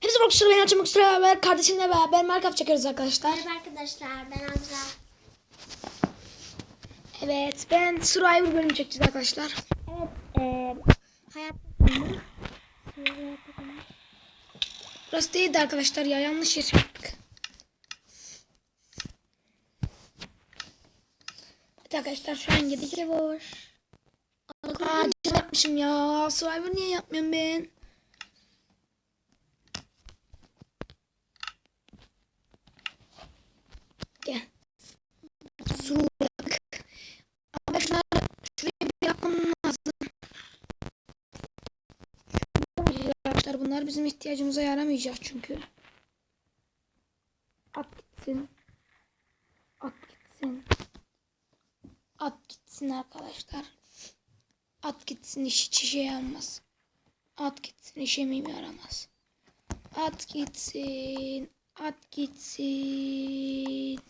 Hepsi Roblox beni açmak üzere beraber kardeşimle beraber Minecraft çekiyoruz arkadaşlar. Merhaba arkadaşlar ben Azra. Evet ben Survivor bölümü çekeceğiz arkadaşlar. Evet e, hayat Burası değildi arkadaşlar ya yanlış yer yaptık. Evet arkadaşlar şu an boş. Aa yapmışım ya. Survivor niye yapmıyorum ben? Gel. Suru bırak. Ama ben şunları şuraya bir yapmam lazım. Arkadaşlar bunlar bizim ihtiyacımıza yaramayacak çünkü. At gitsin. At gitsin. At gitsin arkadaşlar. At gitsin iş hiç işe yaramaz. At gitsin işe mi yaramaz. At gitsin. At gitsin.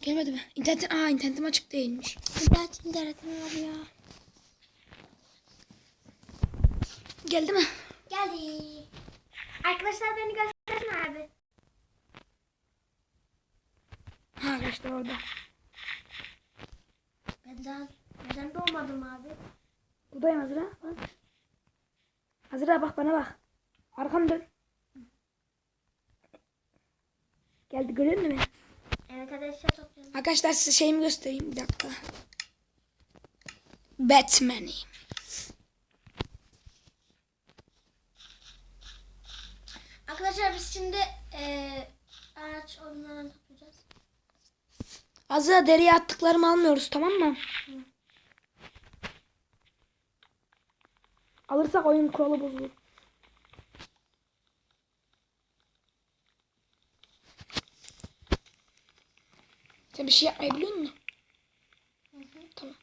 Gelmedi mi? İnternetin, aa internetim açık değilmiş. İnternetim var ya. Geldi mi? Geldi. Arkadaşlar beni gösterin abi. Ha arkadaşlar orada. Ben daha neden doğmadım abi? Buradayım Azra. Bak. Azra bak bana bak. Arkam dön. Geldi görüyor musun? Evet arkadaşlar topluyorum. Arkadaşlar size şeyimi göstereyim bir dakika. Batman'i. Arkadaşlar biz şimdi e, ağaç odunlarını toplayacağız. Azra deriye attıklarımı almıyoruz tamam mı? Alırsak oyun kuralı bozulur. Sen bir şey yapmayı musun? Tamam.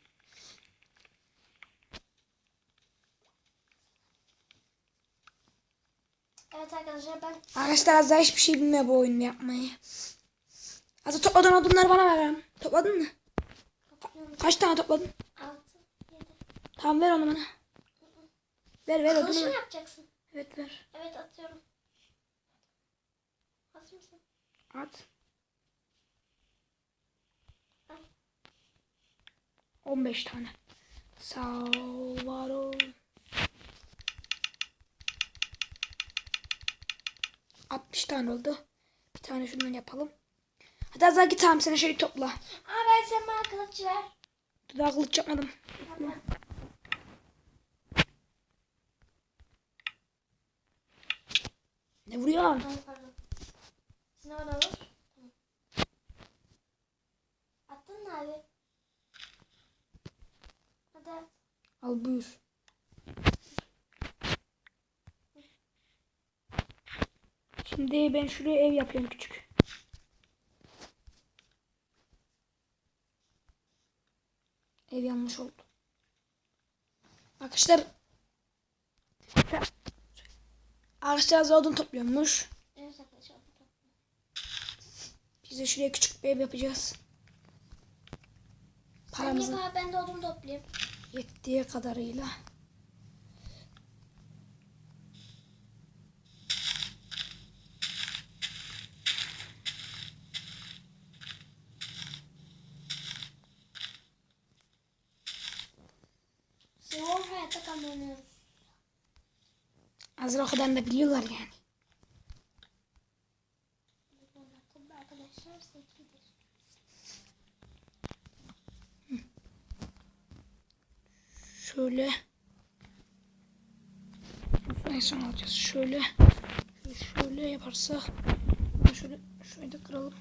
Evet arkadaşlar ben Arkadaşlar Azra hiçbir şey bilmiyor bu oyunu yapmayı. Azra topladığın odunları bana ver. Topladın mı? topluyorum. Kaç tane topladın? 6, 7. Tamam ver onu bana. Ver ver odunu Kılıç mı ver. yapacaksın? Evet ver. Evet atıyorum. Hazır mısın? At. Al. 15 tane. Sağ ol, var ol. Altmış tane oldu. Bir tane şundan yapalım. Hadi Azra git tamam sen şöyle topla. Aa ben sen bana kılıç ver. Daha kılıç yapmadım. Tamam. Ne vuruyor? Pardon. Sınav da. Tamam. Attın mı abi? Hadi. Al buyur. Şimdi ben şuraya ev yapıyorum küçük. Ev yanlış oldu. Arkadaşlar Arkadaşlar odun topluyormuş. Evet arkadaşlar. Biz de şuraya küçük bir ev yapacağız. Sen Paramızın yap ben de odun toplayayım. yettiği kadarıyla. Kadar da biliyorlar yani. Şöyle. En son alacağız. Şöyle. Şöyle yaparsak. Şöyle, şöyle kıralım.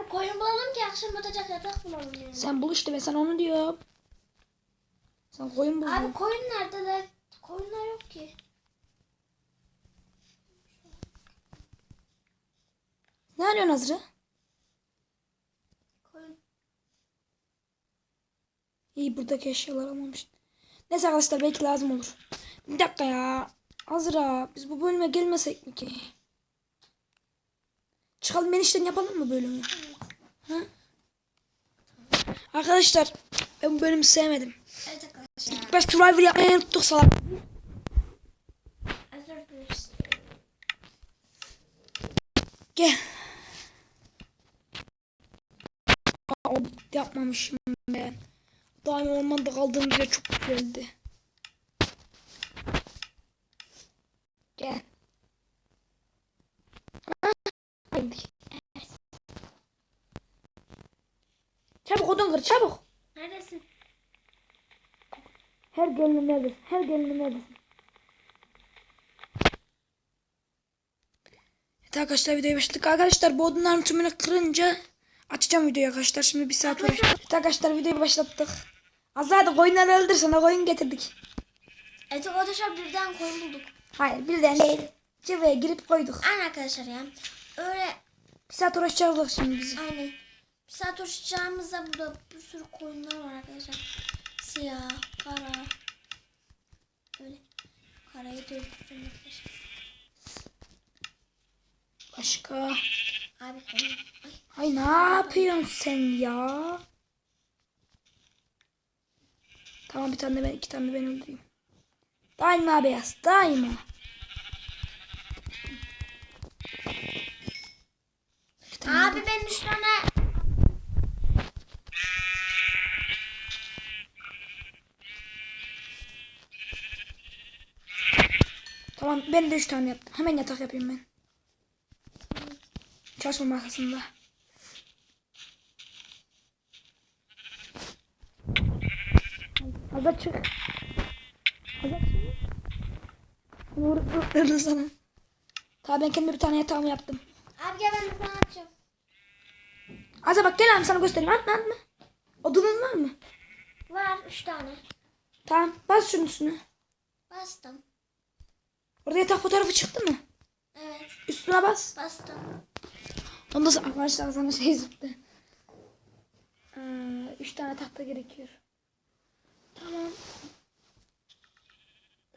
Abi koyun bulalım ki akşam atacak yatak bulalım yani. Sen bul işte ben sana onu diyorum. Sen koyun bul. Abi koyun nerede de? Koyunlar yok ki. Ne arıyorsun Azra? Koyun. İyi buradaki eşyalar almamış. Neyse arkadaşlar belki lazım olur. Bir dakika ya. Azra biz bu bölüme gelmesek mi ki? Çıkalım enişten yapalım mı bölümü? Ha? Arkadaşlar ben bu bölümü sevmedim. Evet arkadaşlar. İlk baş Survivor yapmayı unuttuk salak. Gel. Aa, yapmamışım ben. Daima ormanda kaldığım yer çok güzeldi. Gel. Haydi. Çabuk odun kır çabuk. Neredesin? Her gelinim neredesin? Her gelinim neredesin? Evet arkadaşlar videoya başladık. Arkadaşlar bu odunların tümünü kırınca açacağım videoyu arkadaşlar. Şimdi bir saat uğraş. Evet arkadaşlar videoyu başlattık. Az hadi koyunları öldür sana koyun getirdik. Evet arkadaşlar birden koyun bulduk. Hayır birden değil. Cıvaya girip koyduk. Aynen arkadaşlar ya. Öyle Bir saat uğraşacağız şimdi bizi. aynen. Bir saat uğraşacağımızda burada bir sürü koyunlar var arkadaşlar. Siyah, kara. Böyle. Karayı dövüştürün arkadaşlar. Başka. Abi koyun. Ay. Ay ne yapıyorsun sen ya? Tamam bir tane de ben iki tane de ben öldüreyim. Daima beyaz daima. Abi ben üç tane Tamam ben de üç tane yaptım. Hemen yatak yapayım ben. Çalışma masasında. Hazır çık. Hazır çık. Vurdum sana. Tamam ben kendime bir tane yatağımı yaptım. Abi gel ben de sana atacağım. Azra bak gel abi sana göstereyim. Atma atma. Odunun var mı? Var üç tane. Tamam bas şunun üstüne. Bastım. Orada yatak fotoğrafı çıktı mı? Evet Üstüne bas. bastım. Ondan sonra arkadaşlar sana şey zıttı. Ee, üç tane tahta gerekiyor. Tamam.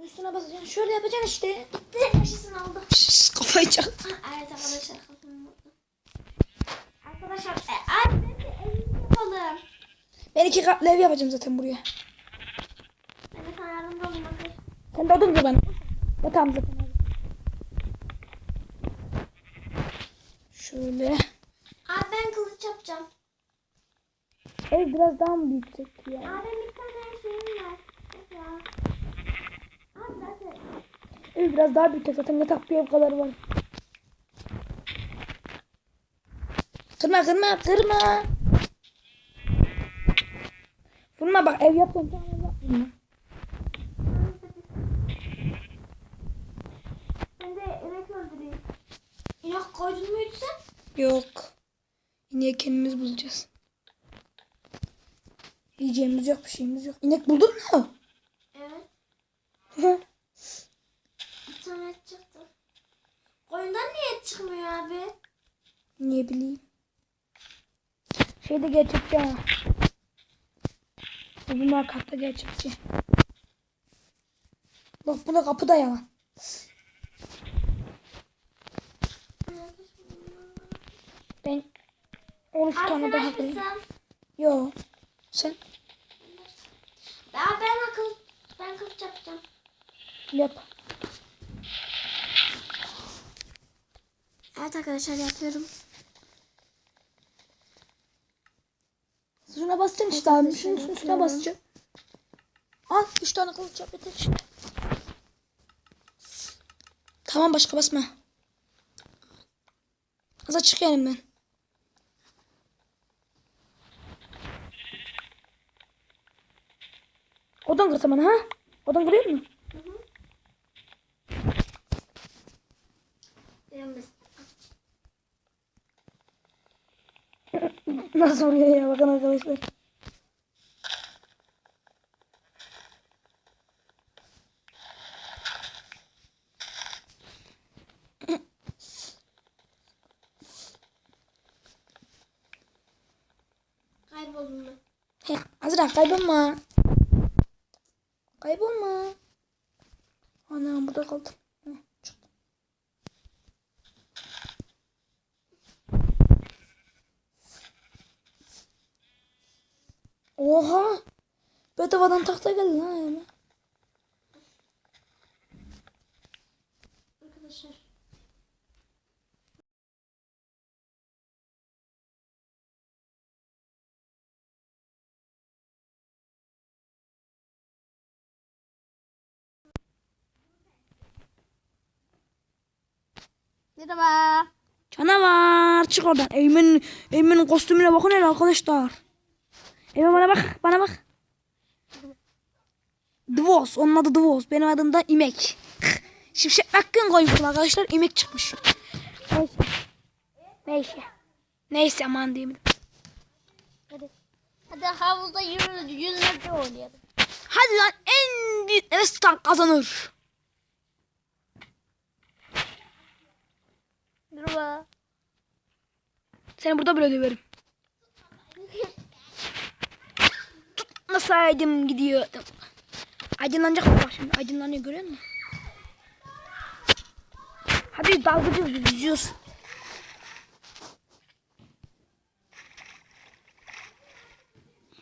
Üstüne basacaksın. Şöyle yapacaksın işte. Bitti. Yaşasın oldu. Şşş, kafayı çak. Evet arkadaşlar kafam vurdu. Arkadaşlar e, abi ben de evimi yapalım. Ben iki katlı ev yapacağım zaten buraya. Ben de sana yardımcı olayım. Sen de odun da bana. Yatağım zaten. Şöyle. Abi ben kılıç yapacağım. Ev biraz daha mı büyütsek ya? Abi bir tane şeyim var. Abi zaten. Ev biraz daha büyütsek zaten yatak bir ev kadar var. Kırma kırma kırma. Vurma bak ev yapıyorum. Tamam, yapma. Ben de inek öldüreyim. İnek sen? Yok. İneği kendimiz bulacağız. Yiyeceğimiz yok bir şeyimiz yok. İnek buldun mu? Evet. Et çıktı. Koyundan niye çıkmıyor abi? Niye bileyim. Şeyde gerçekçi. Bu Bunlar kartta gerçekçi. Bak bu da kapıda yalan. Ben 13 Abi tane daha mısın? Yo. Sen Abi ben akıl ben kılıç yapacağım. yap. Evet arkadaşlar yapıyorum. Şuna basacaksın işte abi. Şunun üstüne, üstüne basacaksın. Al 3 tane kılıç yap yeter işte. Tamam başka basma. Az açık yerim Odun kırsa bana ha? Odun kırıyor mu? Diyorum biz. Nasıl vuruyor ya bakın arkadaşlar. Kayboldum ben. He, Azra kaybolma. Kaybolma. Anam burada kaldım. Heh, çıktım. Oha. Bedavadan takla geldi lan yani. Merhaba. Canavar çık oradan. Eymen, Eymen'in kostümüne bakın hele arkadaşlar. Eymen bana bak bana bak. Divos onun adı Divos. Benim adım da İmek. Şimşek Hakkın koymuşum arkadaşlar. İmek çıkmış. Neyse. Neyse. Neyse aman diyeyim. Hadi. Hadi havuzda yürü, yüzmece oynayalım. Hadi lan en büyük Estan kazanır. Merhaba. Seni burada böyle döverim. Tutmasaydım gidiyordum. Aydınlanacak mı bak şimdi? Aydınlanıyor görüyor musun? Hadi dalgıcız biz yüzüyoruz.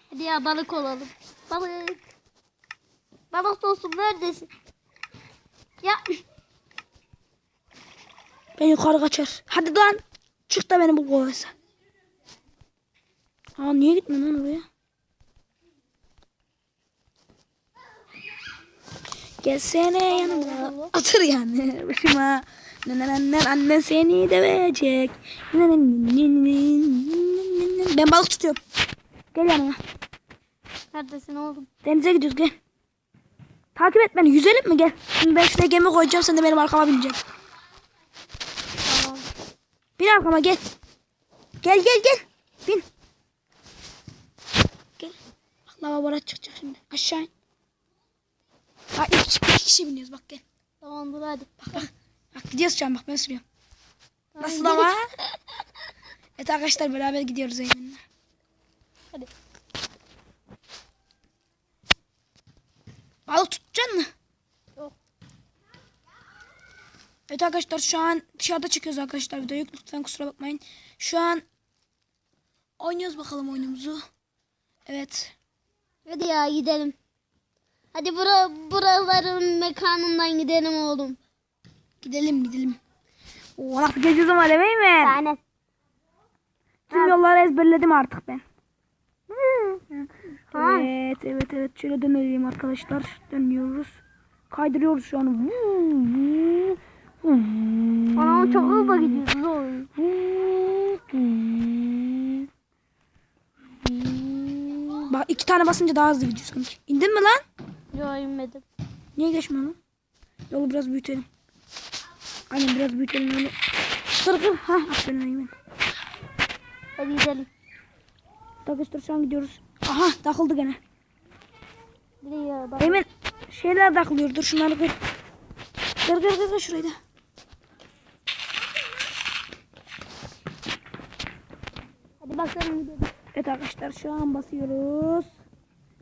Hadi ya balık olalım. Balık. Balık dostum neredesin? Ya Ben yukarı kaçar. Hadi lan. Çık da beni bu kovalasa. Aa niye gitmiyorsun lan oraya? Gelsene yanıma. Atır yani başıma. Nananana, Annen seni dövecek. Ben balık tutuyorum. Gel yanıma. neredesin oğlum? Denize gidiyoruz gel. Takip et beni. Yüzelim mi gel. Şimdi ben şuraya gemi koyacağım. Sen de benim arkama bineceksin. Bin arkama gel. Gel gel gel. Bin. Gel. Bak lavabora çıkacak şimdi. Aşağı in. Bak iki, iki kişi biniyoruz bak gel. Tamam dur hadi. Bak bak. Bak gidiyoruz şu an bak ben sürüyorum. Tamam, Nasıl ama? evet arkadaşlar beraber gidiyoruz Eymen'le. Hadi. Balık tutacaksın mı? Yok. Evet arkadaşlar şu an dışarıda çekiyoruz arkadaşlar videoyu. Lütfen kusura bakmayın. Şu an oynuyoruz bakalım oyunumuzu. Evet. Hadi ya gidelim. Hadi bura, buraların mekanından gidelim oğlum. Gidelim gidelim. Nasıl geziyoruz ama demeyi mi? Tane. Tüm yolları ezberledim artık ben. Evet evet evet şöyle dönelim arkadaşlar. Dönüyoruz. Kaydırıyoruz şu an. Anam çok hızlı gidiyoruz oğlum. Bak iki tane basınca daha hızlı gidiyor sanki. İndin mi lan? Yok inmedim. Niye geçmiyor lan? Yolu biraz büyütelim. Aynen biraz büyütelim yolu. Kır kır. Ha aferin Eymen. Hadi gidelim. Arkadaşlar şu an gidiyoruz. Aha takıldı gene. Eymen şeyler takılıyor. Dur şunları kır. Kır kır, kır şurayı da. Hadi bakalım gidelim. Evet arkadaşlar şu an basıyoruz.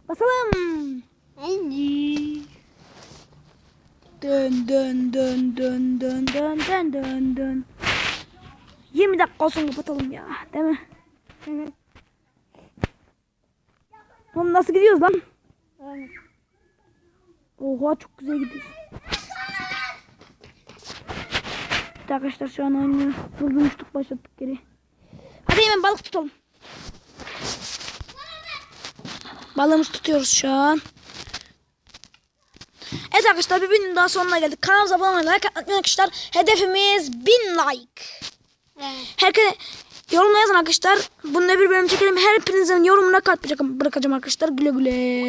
Basalım. Hadi. Dön dön dön dön dön dön dön dön dön. 20 dakika olsun kapatalım ya. Değil mi? Hı hı. Oğlum nasıl gidiyoruz lan? Evet. Oha çok güzel gidiyoruz. Evet arkadaşlar şu an oynuyor. Durdurmuştuk başlattık geri. Hadi hemen balık tutalım. Balığımızı tutuyoruz şu an. Evet arkadaşlar bir videonun daha sonuna geldik. Kanalımıza abone olmayı, like atmayı arkadaşlar. Hedefimiz 1000 like. Evet. Herkese yorumla yazın arkadaşlar. Bunun öbür bölüm çekelim. Her birinizin yorumuna kalp bırakacağım arkadaşlar. Güle güle.